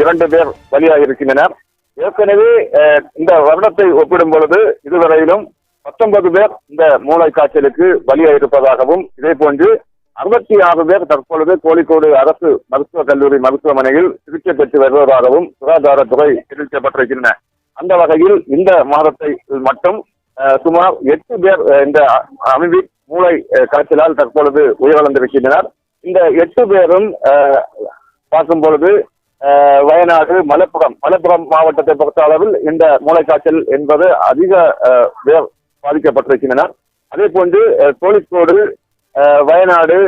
இரண்டு பேர் பலியாகியிருக்கின்றனர் ஏற்கனவே இந்த வருடத்தை ஒப்பிடும் பொழுது இதுவரையிலும் பத்தொன்பது பேர் இந்த மூளை காய்ச்சலுக்கு பலியாயிருப்பதாகவும் இதே போன்று அறுபத்தி ஆறு பேர் தற்பொழுது கோழிக்கோடு அரசு மருத்துவக் கல்லூரி மருத்துவமனையில் சிகிச்சை பெற்று வருவதாகவும் சுகாதாரத்துறை தெரிவிக்கப்பட்டிருக்கின்றன. அந்த வகையில் இந்த மாதத்தை மட்டும் சுமார் எட்டு பேர் இந்த அமிவிக் மூளை காய்ச்சலால் தற்பொழுது உயிரிழந்திருக்கின்றனர். இந்த எட்டு பேரும் பார்க்கும் பொழுது வயநாடு மலப்புரம். மலப்புரம் மாவட்டத்தை பொறுத்த அளவில் இந்த மூளைக்காய்ச்சல் என்பது அதிக அஹ், பேர் பாதிக்கப்பட்டிருக்கின்றனர் அதே போன்று கோழிக்கோடு அஹ், வயநாடு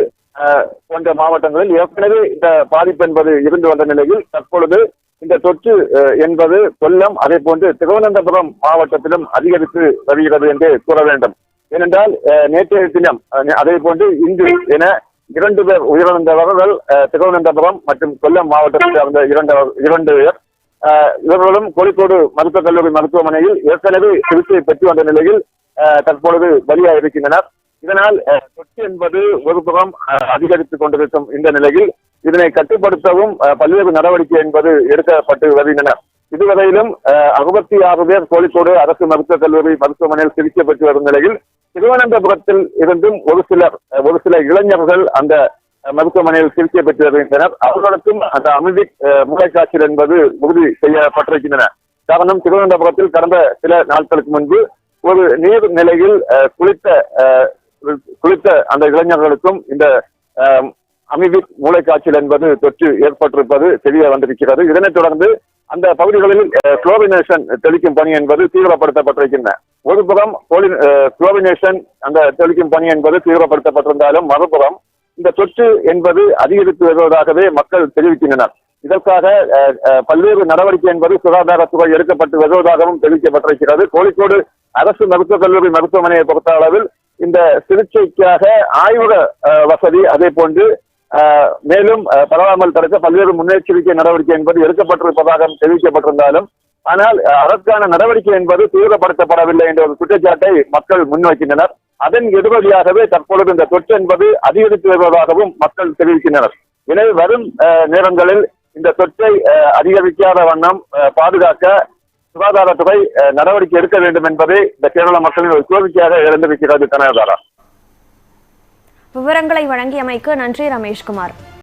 போன்ற மாவட்டங்களில் ஏற்கனவே இந்த பாதிப்பு என்பது இருந்து வந்த நிலையில் தற்பொழுது இந்த தொற்று அஹ், என்பது கொல்லம் அதே போன்று திருவனந்தபுரம் மாவட்டத்திலும் அதிகரித்து வருகிறது என்று கூற வேண்டும். ஏனென்றால் அஹ், நேற்றைய தினம் அஹ், அதே போன்று இன்று என இரண்டு பேர் உயிரிழந்தவர்கள் திருவனந்தபுரம் மற்றும் கொல்லம் மாவட்டத்தில் சேர்ந்த இரண்டு இரண்டு பேர். இவர்களும் கோழிக்கோடு மருத்துவக் கல்லூரி மருத்துவமனையில் ஏற்கனவே சிகிச்சை பெற்று வந்த நிலையில் தற்பொழுது பலியாக இருக்கின்றனர் இதனால் தொற்று என்பது ஒரு புறம் அதிகரித்துக் கொண்டிருக்கும் இந்த நிலையில் இதனை கட்டுப்படுத்தவும் பல்வேறு நடவடிக்கை என்பது எடுக்கப்பட்டு வருகின்றன இதுவரையிலும் அறுபத்தி ஆறு பேர் கோழிக்கோடு அரசு மருத்துவக் கல்லூரி மருத்துவமனையில் சிகிச்சை பெற்று வரும் நிலையில் திருவனந்தபுரத்தில் இருந்தும் ஒரு சிலர் ஒரு சில இளைஞர்கள் அந்த மருத்துவமனையில் சிகிச்சை பெற்று வருகின்றனர். அவர்களுக்கும் அந்த அமைதி மூளைக்காய்ச்சல் என்பது உறுதி செய்யப்பட்டிருக்கின்றன. காரணம் திருவனந்தபுரத்தில் கடந்த சில நாட்களுக்கு முன்பு ஒரு நீர் நிலையில் அஹ், குளித்த அஹ், குளித்த அந்த இளைஞர்களுக்கும் இந்த அஹ், மூளைக்காய்ச்சல் என்பது தொற்று ஏற்பட்டிருப்பது தெரிய வந்திருக்கிறது. இதனைத் தொடர்ந்து அந்த பகுதிகளில் குளோரினேஷன் தெளிக்கும் பணி என்பது தீவிரப்படுத்தப்பட்டிருக்கின்றன. ஒரு புறம் குளோரினேஷன் அந்த தெளிக்கும் பணி என்பது தீவிரப்படுத்தப்பட்டிருந்தாலும் மறுபுறம் இந்த தொற்று என்பது அதிகரித்து வருவதாகவே மக்கள் தெரிவிக்கின்றனர். இதற்காக பல்வேறு நடவடிக்கை என்பது சுகாதாரத்துறை எடுக்கப்பட்டு வருவதாகவும் தெரிவிக்கப்பட்டிருக்கிறது. கோழிக்கோடு அரசு மருத்துவக் கல்லூரி மருத்துவமனையை பொறுத்த அளவில் இந்த சிகிச்சைக்காக ஆய்வக வசதி அதே போன்று மேலும் பரவாமல் தடுக்க பல்வேறு முன்னெச்சரிக்கை நடவடிக்கை என்பது எடுக்கப்பட்டிருப்பதாக தெரிவிக்கப்பட்டிருந்தாலும் ஆனால் அதற்கான நடவடிக்கை என்பது தீவிரப்படுத்தப்படவில்லை என்ற ஒரு குற்றச்சாட்டை மக்கள் முன்வைக்கின்றனர். அதன் எதிரொலியாகவே தற்பொழுது இந்த தொற்று என்பது அதிகரித்து வருவதாகவும் மக்கள் தெரிவிக்கின்றனர். எனவே வரும் நேரங்களில் இந்த தொற்றை அதிகரிக்காத வண்ணம் பாதுகாக்க சுகாதாரத்துறை நடவடிக்கை எடுக்க வேண்டும் என்பதே இந்த கேரள மக்களின் ஒரு கோரிக்கையாக எழுந்திருக்கிறது கனகதாரா விவரங்களை வழங்கியமைக்கு நன்றி ரமேஷ்குமார்.